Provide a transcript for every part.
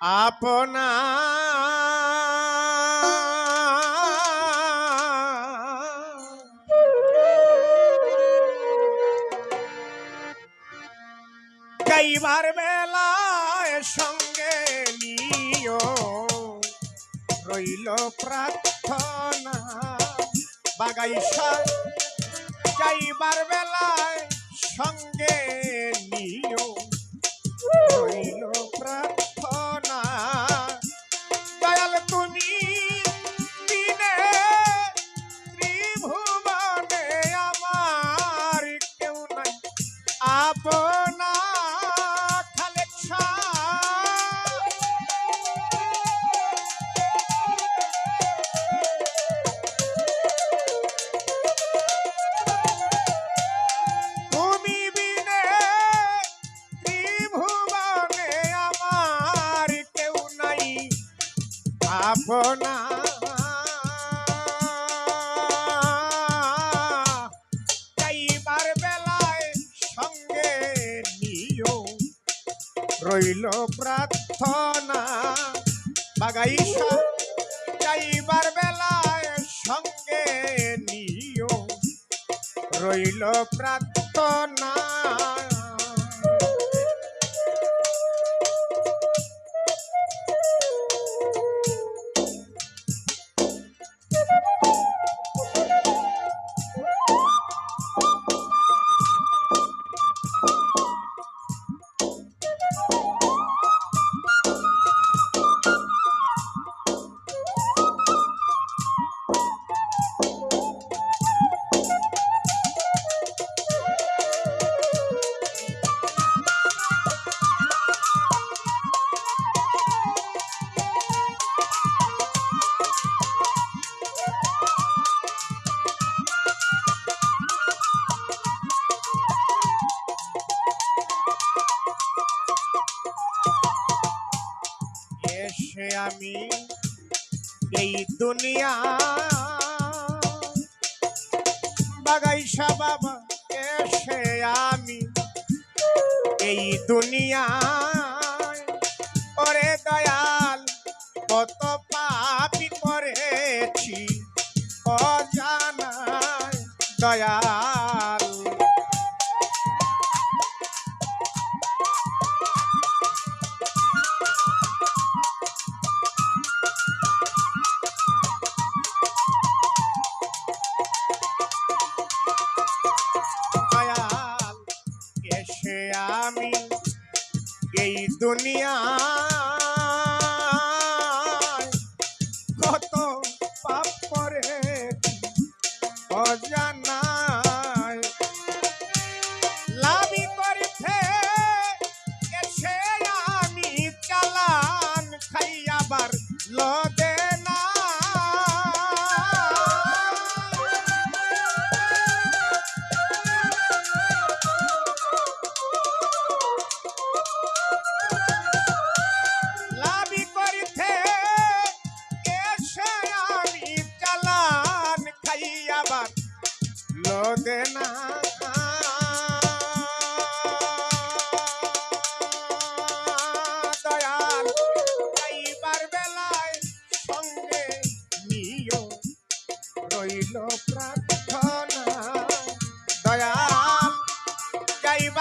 আপনা গাইবার বেলায় সঙ্গে নিও। রইল প্রার্থনা বাগাইসা। যাইবার বেলায় সঙ্গে রইল প্রার্থনা। বাগাইসা যাইবার বেলায় সঙ্গে নিও। রইল প্রার্থনা। আমি এই দুনিয়া। বাগাইসা বাবা এসে আমি এই দুনিয়া ওরে দয়াল, কত পাপি করেছি অজানায়। দয়াল এসে আমি এই দুনিয়া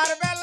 everybody.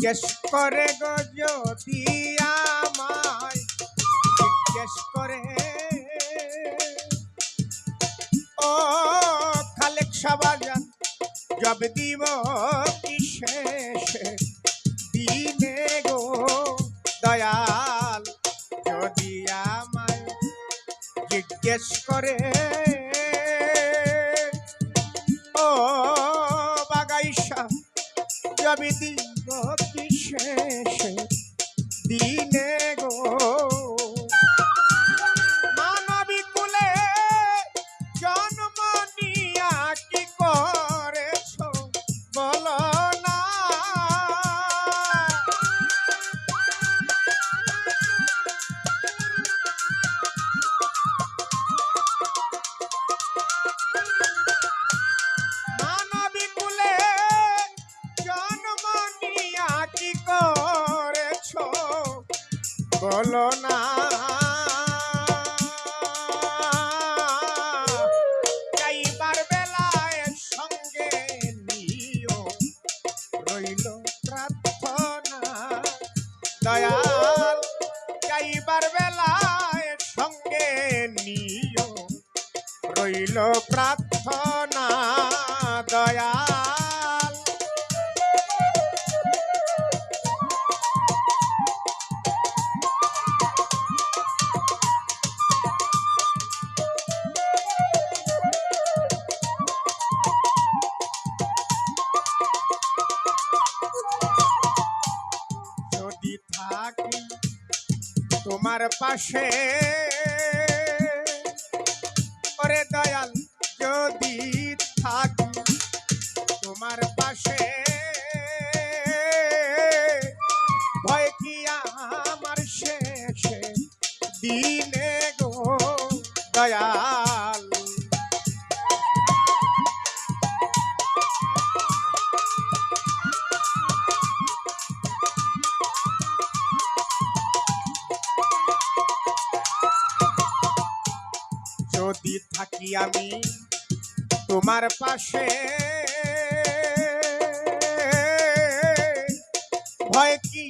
জিজ্ঞেস করে গো যদি আমায়, জিজ্ঞেস করে। ও খালেক সাবাজান জব দিব কি দিনে গো দয়াল, যদি আমায় জিজ্ঞেস করে। ও বাগাইশা জবি দিব বলো না। যাইবার বেলায় সঙ্গে নিও, রইল প্রার্থনা। দয়াল যাইবার বেলায় সঙ্গে নিও, রইল প্রার্থনা। দয়াল তোমার পাশে। ওরে দয়াল যদি থাকি থাকি আমি তোমার পাশে। ভয় কি